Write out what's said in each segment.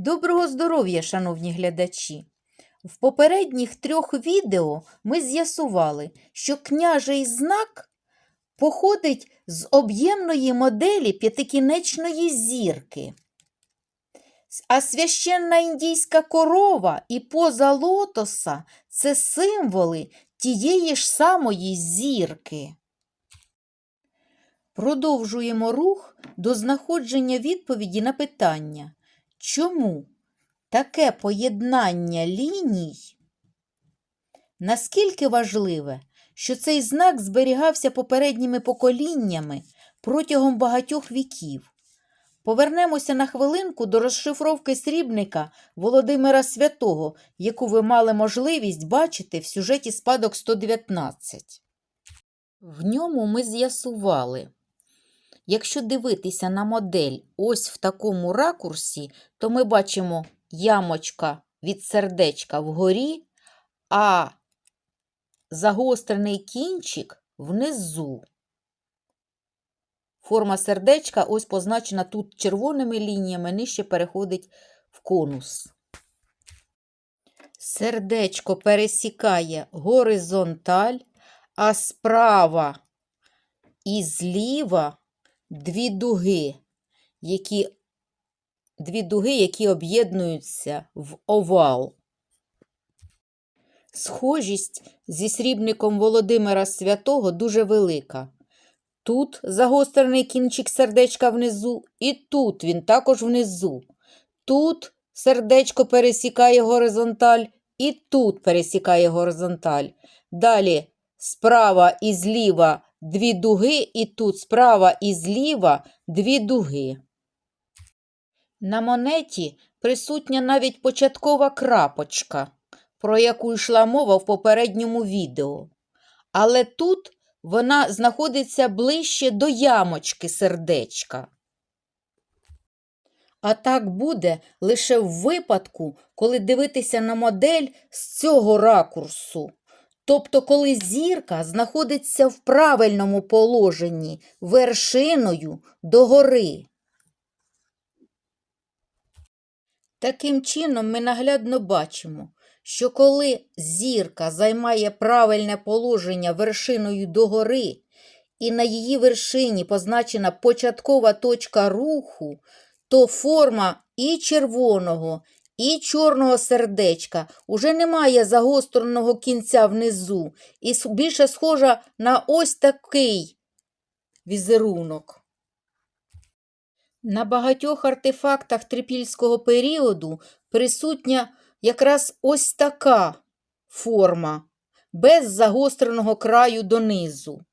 Доброго здоров'я, шановні глядачі! В попередніх трьох відео ми з'ясували, що княжий знак походить з об'ємної моделі п'ятикінечної зірки. А священна індійська корова і поза лотоса це символи тієї ж самої зірки. Продовжуємо рух до знаходження відповіді на питання, чому таке поєднання ліній наскільки важливе, що цей знак зберігався попередніми поколіннями протягом багатьох віків. Повернемося на хвилинку до розшифровки срібника Володимира Святого, яку ви мали можливість бачити в сюжеті спадок 119. В ньому ми з'ясували, якщо дивитися на модель ось в такому ракурсі, то ми бачимо ямочка від сердечка вгорі, а загострений кінчик внизу. Форма сердечка ось позначена тут червоними лініями, нижче переходить в конус. Сердечко пересікає горизонталь, а справа і зліва дві дуги, які, дві дуги, які об'єднуються в овал. Схожість зі срібником Володимира Святого дуже велика. Тут загострений кінчик сердечка внизу, і тут він також внизу. Тут сердечко пересікає горизонталь, і тут пересікає горизонталь. Далі справа і зліва дві дуги, і тут справа і зліва дві дуги. На монеті присутня навіть початкова крапочка, про яку йшла мова в попередньому відео. Але тут вона знаходиться ближче до ямочки сердечка. А так буде лише в випадку, коли дивитися на модель з цього ракурсу. Тобто, коли зірка знаходиться в правильному положенні вершиною догори. Таким чином, ми наглядно бачимо, що коли зірка займає правильне положення вершиною догори, і на її вершині позначена початкова точка руху, то форма і червоного, і чорного сердечка уже не має загостреного кінця внизу, і більше схожа на ось такий візерунок. На багатьох артефактах трипільського періоду присутня якраз ось така форма, без загостреного краю донизу.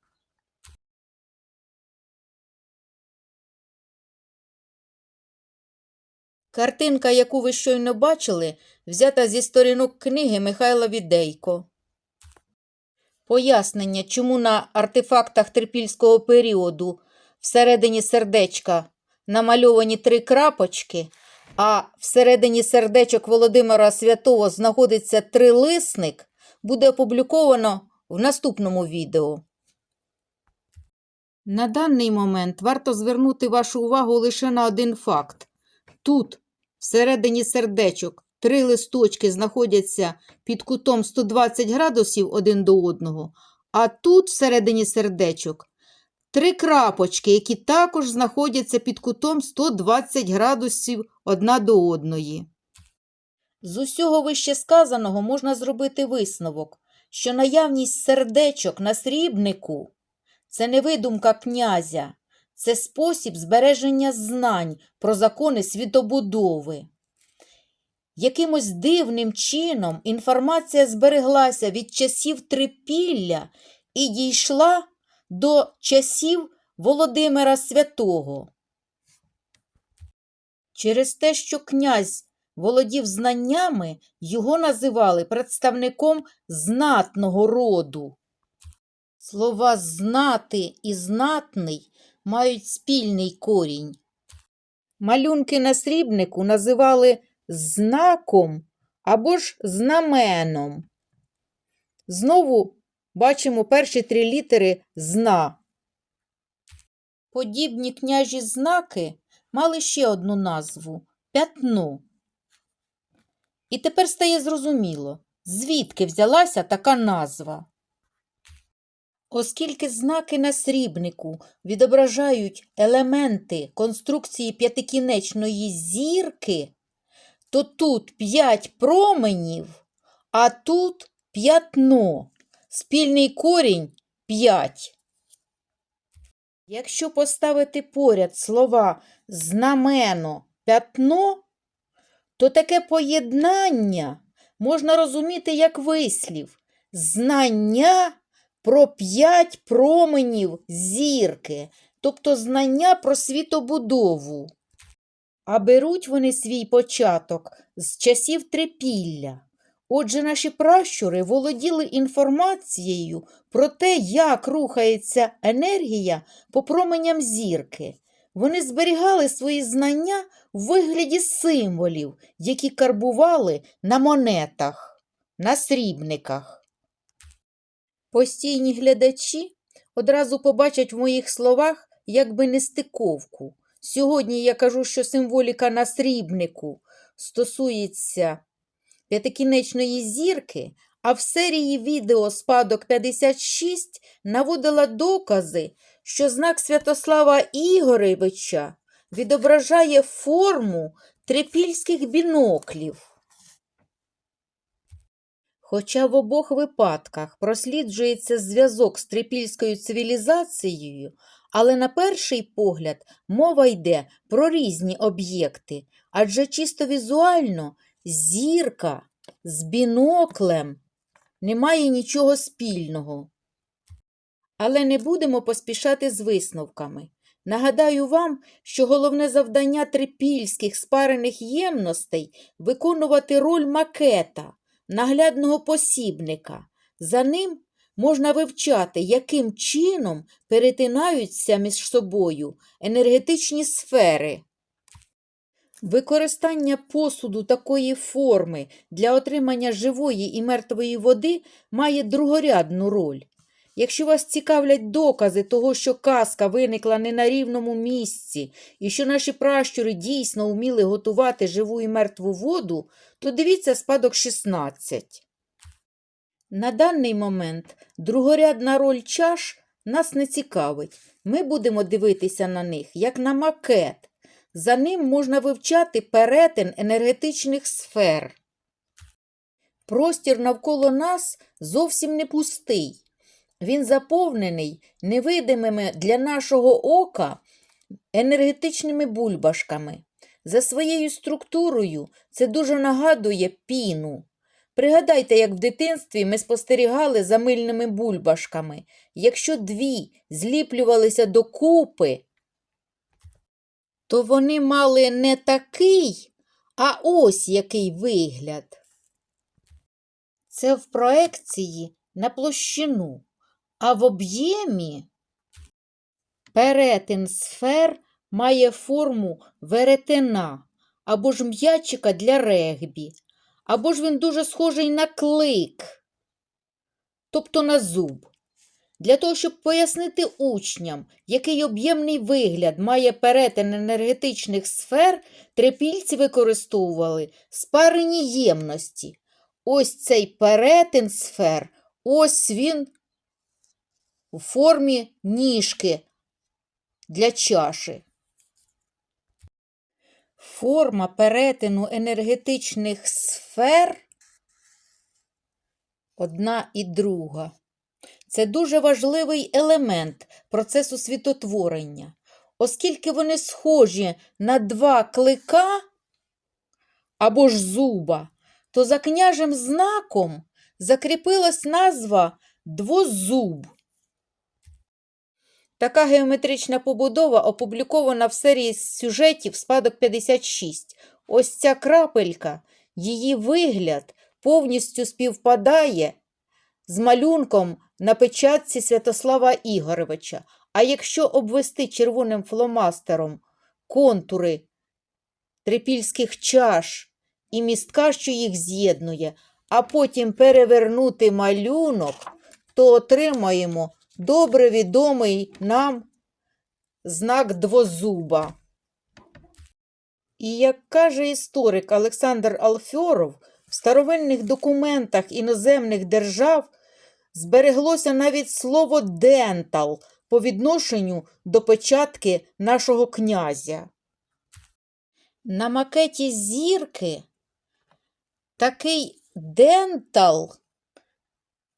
Картинка, яку ви щойно бачили, взята зі сторінок книги Михайла Відейко. Пояснення, чому на артефактах трипільського періоду всередині сердечка намальовані три крапочки, а всередині сердечок Володимира Святого знаходиться трилисник, буде опубліковано в наступному відео. На даний момент варто звернути вашу увагу лише на один факт. Тут, всередині сердечок, три листочки знаходяться під кутом 120 градусів один до одного, а тут, всередині сердечок, три крапочки, які також знаходяться під кутом 120 градусів одна до одної. З усього вище сказаного можна зробити висновок, що наявність сердечок на срібнику це не видумка князя, це спосіб збереження знань про закони світобудови. Якимось дивним чином інформація збереглася від часів трипілля і дійшла до часів Володимира Святого. Через те, що князь володів знаннями, його називали представником знатного роду. Слова знати і знатний мають спільний корінь. Малюнки на срібнику називали знаком або ж знаменом. Знову бачимо перші три літери зна. Подібні княжі знаки мали ще одну назву п'ятно. І тепер стає зрозуміло, звідки взялася така назва. Оскільки знаки на срібнику відображають елементи конструкції п'ятикінечної зірки, то тут п'ять променів, а тут п'ятно. Спільний корінь 5. Якщо поставити поряд слова знамено п'ятно, то таке поєднання можна розуміти як вислів знання про п'ять променів зірки, тобто знання про світобудову. А беруть вони свій початок з часів трипілля. Отже, наші пращури володіли інформацією про те, як рухається енергія по променям зірки. Вони зберігали свої знання в вигляді символів, які карбували на монетах, на срібниках. Постійні глядачі одразу побачать в моїх словах якби нестиковку. Сьогодні я кажу, що символіка на срібнику стосується п'ятикінечної зірки, а в серії відео «Спадок 56» наводила докази, що знак Святослава Ігоревича відображає форму трипільських біноклів. Хоча в обох випадках просліджується зв'язок з трипільською цивілізацією, але на перший погляд мова йде про різні об'єкти, адже чисто візуально зірка з біноклем не має нічого спільного. Але не будемо поспішати з висновками. Нагадаю вам, що головне завдання трипільських спарених ємностей виконувати роль макета, наглядного посібника. За ним можна вивчати, яким чином перетинаються між собою енергетичні сфери. Використання посуду такої форми для отримання живої і мертвої води має другорядну роль. Якщо вас цікавлять докази того, що казка виникла не на рівному місці і що наші пращури дійсно вміли готувати живу і мертву воду, то дивіться спадок 16. На даний момент другорядна роль чаш нас не цікавить. Ми будемо дивитися на них як на макет. За ним можна вивчати перетин енергетичних сфер. Простір навколо нас зовсім не пустий. Він заповнений невидимими для нашого ока енергетичними бульбашками. За своєю структурою це дуже нагадує піну. Пригадайте, як в дитинстві ми спостерігали за мильними бульбашками. Якщо дві зліплювалися докупи, то вони мали не такий, а ось який вигляд. Це в проекції на площину, а в об'ємі перетин сфер має форму веретена або ж м'ячика для регбі, або ж він дуже схожий на клик, тобто на зуб. Для того, щоб пояснити учням, який об'ємний вигляд має перетин енергетичних сфер, трипільці використовували спарені ємності. Ось цей перетин сфер, ось він у формі ніжки для чаші. Форма перетину енергетичних сфер одна і друга. Це дуже важливий елемент процесу світотворення, оскільки вони схожі на два клика або ж зуба, то за княжим знаком закріпилась назва двозуб. Така геометрична побудова опублікована в серії сюжетів спадок 56. Ось ця крапелька, її вигляд повністю співпадає з малюнком на печатці Святослава Ігоровича. А якщо обвести червоним фломастером контури трипільських чаш і містка, що їх з'єднує, а потім перевернути малюнок, то отримаємо добре відомий нам знак двозуба. І як каже історик Олександр Алфьоров, В старовинних документах іноземних держав збереглося навіть слово дентал по відношенню до печатки нашого князя. На макеті зірки такий дентал,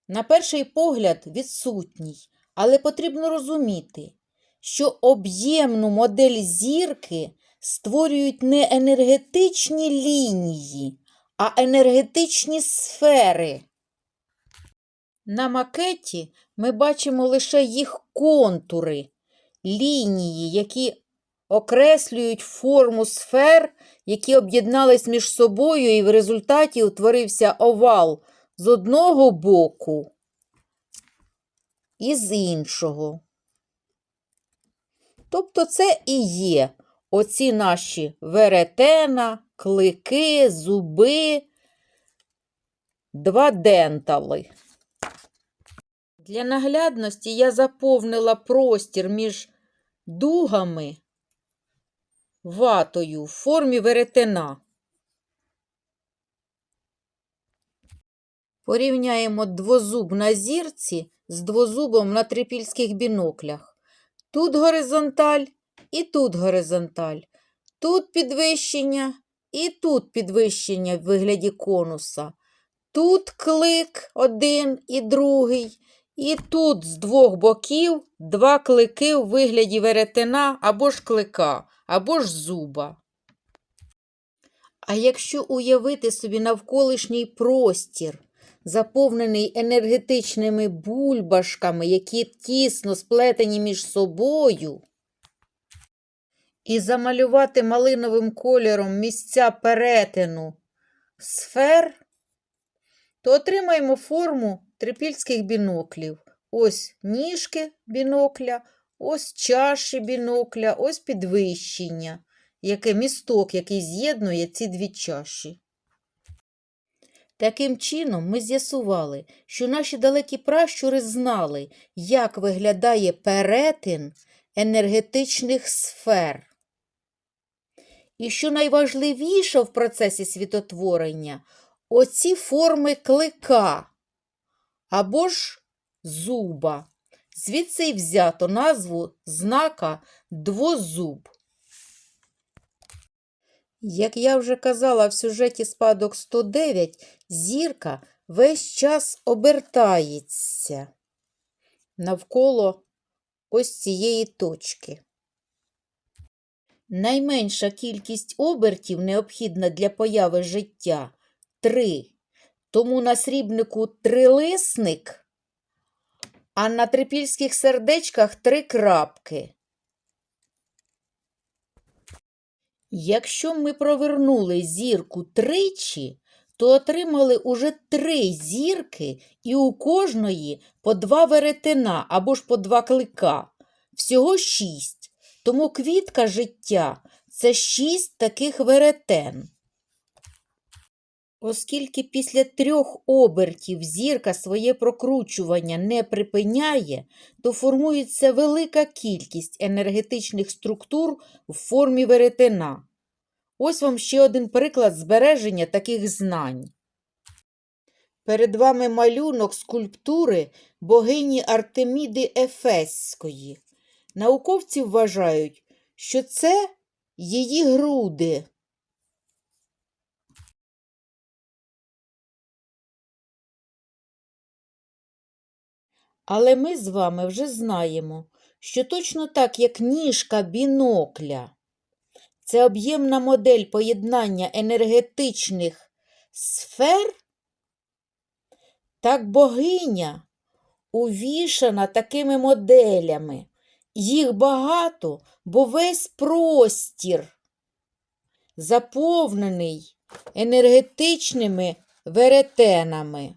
на перший погляд, відсутній, але потрібно розуміти, що об'ємну модель зірки створюють не енергетичні лінії, а енергетичні сфери. На макеті ми бачимо лише їх контури, лінії, які окреслюють форму сфер, які об'єднались між собою, і в результаті утворився овал з одного боку і з іншого. Тобто це і є оці наші веретена, клики, зуби, два дентали. Для наглядності я заповнила простір між дугами ватою в формі веретена. Порівняємо двозуб на зірці з двозубом на трипільських біноклях. Тут горизонталь і тут горизонталь. Тут підвищення і тут підвищення в вигляді конуса. Тут клик один і другий. І тут з двох боків два клики в вигляді веретена або ж клика, або ж зуба. А якщо уявити собі навколишній простір, заповнений енергетичними бульбашками, які тісно сплетені між собою, і замалювати малиновим кольором місця перетину сфер, то отримаємо форму трипільських біноклів. Ось ніжки бінокля, ось чаші бінокля, ось підвищення, яке місток, який з'єднує ці дві чаші. Таким чином, ми з'ясували, що наші далекі пращури знали, як виглядає перетин енергетичних сфер. І що найважливіше в процесі світотворення оці форми клика або ж зуба. Звідси й взято назву знака двозуб. Як я вже казала в сюжеті спадок 109, зірка весь час обертається навколо ось цієї точки. Найменша кількість обертів необхідна для появи життя 3. Тому на срібнику трилисник, а на трипільських сердечках три крапки. Якщо ми провернули зірку тричі, то отримали уже три зірки і у кожної по два веретена або ж по два клика. Всього шість. Тому квітка життя це шість таких веретен. Оскільки після трьох обертів зірка своє прокручування не припиняє, то формується велика кількість енергетичних структур в формі веретена. Ось вам ще один приклад збереження таких знань. Перед вами малюнок скульптури богині Артеміди Ефеської. Науковці вважають, що це її груди. Але ми з вами вже знаємо, що точно так, як ніжка бінокля, це об'ємна модель поєднання енергетичних сфер, так богиня увішана такими моделями. Їх багато, бо весь простір заповнений енергетичними веретенами.